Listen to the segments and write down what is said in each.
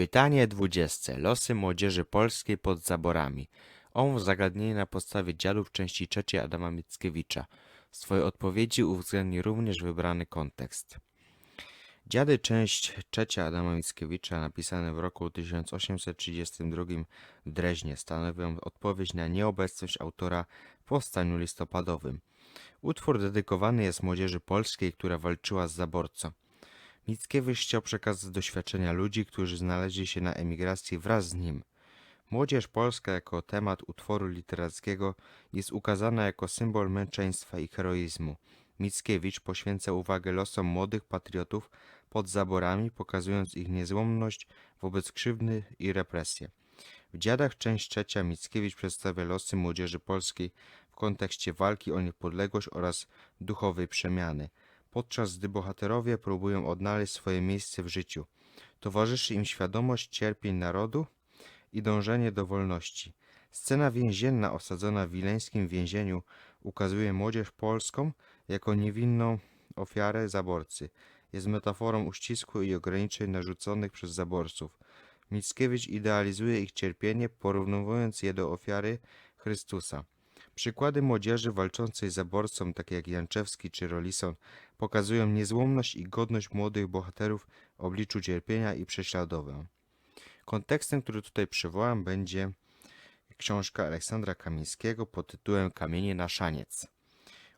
Pytanie dwudzieste. Losy młodzieży polskiej pod zaborami. Owo zagadnienie na podstawie dziadów części trzeciej Adama Mickiewicza. W swojej odpowiedzi uwzględni również wybrany kontekst. Dziady część trzecia Adama Mickiewicza napisane w roku 1832 w Dreźnie stanowią odpowiedź na nieobecność autora w powstaniu listopadowym. Utwór dedykowany jest młodzieży polskiej, która walczyła z zaborcą. Mickiewicz chciał przekazać doświadczenia ludzi, którzy znaleźli się na emigracji wraz z nim. Młodzież polska jako temat utworu literackiego jest ukazana jako symbol męczeństwa i heroizmu. Mickiewicz poświęca uwagę losom młodych patriotów pod zaborami, pokazując ich niezłomność wobec krzywdy i represji. W Dziadach część trzecia Mickiewicz przedstawia losy młodzieży polskiej w kontekście walki o niepodległość oraz duchowej przemiany podczas gdy bohaterowie próbują odnaleźć swoje miejsce w życiu. Towarzyszy im świadomość cierpień narodu i dążenie do wolności. Scena więzienna osadzona w wileńskim więzieniu ukazuje młodzież polską jako niewinną ofiarę zaborcy. Jest metaforą uścisku i ograniczeń narzuconych przez zaborców. Mickiewicz idealizuje ich cierpienie, porównywując je do ofiary Chrystusa. Przykłady młodzieży walczącej z zaborcą, takie jak Janczewski czy Rolison, pokazują niezłomność i godność młodych bohaterów w obliczu cierpienia i prześladowań. Kontekstem, który tutaj przywołam, będzie książka Aleksandra Kamińskiego pod tytułem Kamienie na szaniec.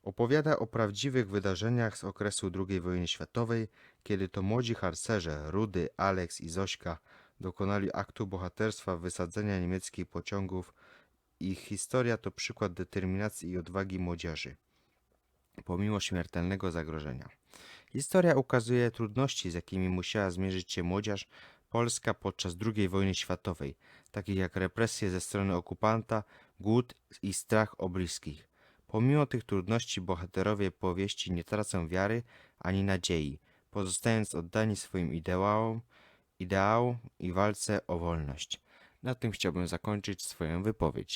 Opowiada o prawdziwych wydarzeniach z okresu II wojny światowej, kiedy to młodzi harcerze Rudy, Aleks i Zośka dokonali aktu bohaterstwa wysadzenia niemieckich pociągów. Ich historia to przykład determinacji i odwagi młodzieży pomimo śmiertelnego zagrożenia. Historia ukazuje trudności, z jakimi musiała zmierzyć się młodzież polska podczas II wojny światowej, takich jak represje ze strony okupanta, głód i strach o bliskich. Pomimo tych trudności bohaterowie powieści nie tracą wiary ani nadziei, pozostając oddani swoim ideałom, ideałom i walce o wolność. Na tym chciałbym zakończyć swoją wypowiedź.